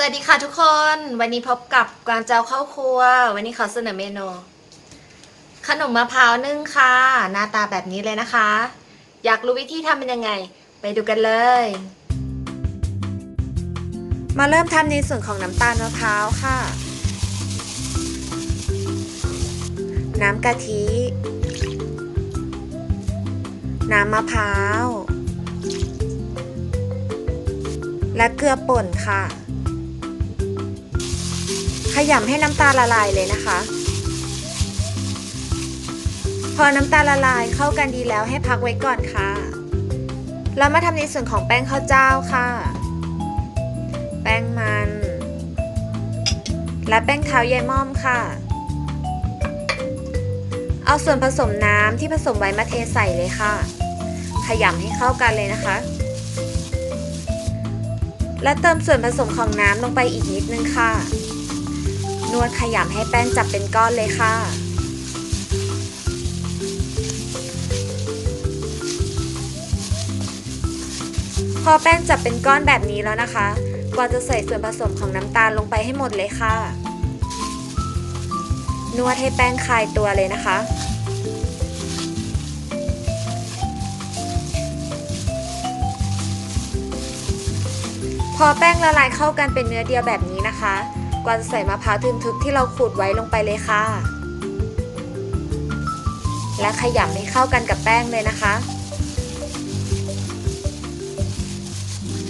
สวัสดีค่ะทุกคน วันนี้พบกับกวางเจ้าเข้าครัว วันนี้ขอเสนอเมนู ขนมมะพร้าวนึ่งค่ะ หน้าตาแบบนี้เลยนะคะ อยากรู้วิธีทำเป็นยังไง ไปดูกันเลย มาเริ่มทำในส่วนของน้ำตาลมะพร้าวค่ะ น้ำกะทิ น้ำมะพร้าว และเกลือป่นค่ะ ยำให้น้ำตาลละลายเลยนะคะ พอน้ำตาลละลายเข้ากันดีแล้วให้พักไว้ก่อนค่ะ เรามาทำในส่วนของแป้งข้าวเจ้าค่ะ แป้งมัน และแป้งเท้ายายม่อมค่ะ เอาส่วนผสมน้ำที่ผสมไว้มาเทใส่เลยค่ะ ขยำให้เข้ากันเลยนะคะและเติมส่วนผสมของน้ำลงไปอีกนิดนึงค่ะ นวดขยำให้แป้งจับเป็นก้อนเลยค่ะ พอแป้งจับเป็นก้อนแบบนี้แล้วนะคะ กว่าจะใส่ส่วนผสมของน้ำตาลลงไปให้หมดเลยค่ะ นวดให้แป้งคลายตัวเลยนะคะพอแป้งละลายเข้ากันเป็นเนื้อเดียวแบบนี้นะคะ กวางจะใส่มะพร้าวทึนทึกที่เราขูดไว้ลงไปเลยค่ะ และขยำให้เข้ากันกับแป้งเลยนะคะ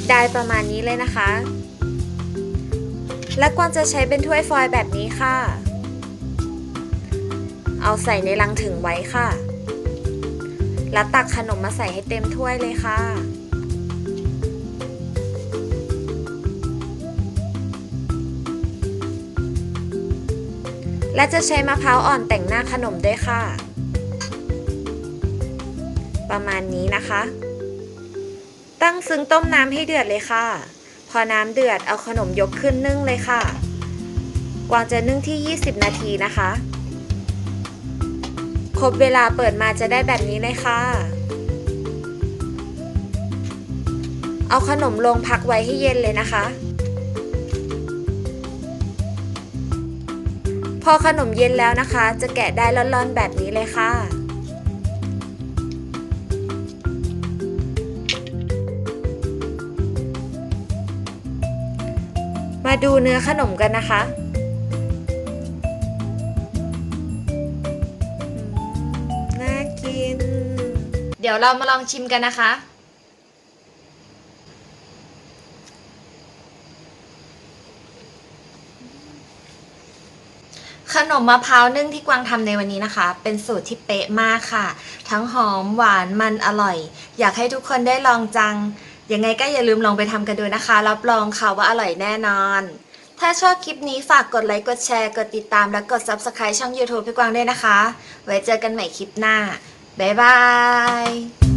ได้ประมาณนี้เลยนะคะ และกวางจะใช้เป็นถ้วยฟอยล์แบบนี้ค่ะ เอาใส่ในลังถึงไว้ค่ะ แล้วตักขนมมาใส่ให้เต็มถ้วยเลยค่ะ และจะใช้มะพร้าวอ่อนแต่งหน้าขนมด้วยค่ะ ประมาณนี้นะคะ ตั้งซึ้งต้มน้ำให้เดือดเลยค่ะ พอน้ำเดือดเอาขนมยกขึ้นนึ่งเลยค่ะ กวางจะนึ่งที่ 20 นาทีนะคะ ครบเวลาเปิดมาจะได้แบบนี้เลยค่ะ เอาขนมลงพักไว้ให้เย็นเลยนะคะ อขนมเย็นแล้วนะคะ จะแกะได้ร้อนๆแบบนี้เลยค่ะมาดูเนื้อขนมกันนะคะ น่ากิน เดี๋ยวเรามาลองชิมกันนะคะ ขนมมะพร้าวนึ่งที่กวางทำในวันนี้นะคะ เป็นสูตรที่เป๊ะมากค่ะ ทั้งหอมหวานมันอร่อย อยากให้ทุกคนได้ลองจัง ยังไงก็อย่าลืมลองไปทำกันดูนะคะ รับรองค่ะว่าอร่อยแน่นอน ถ้าชอบคลิปนี้ฝากกดไลค์กดแชร์กดติดตามและกด Subscribe ช่อง YouTube พี่กวางด้วยนะคะ ไว้เจอกันใหม่คลิปหน้า บ๊ายบาย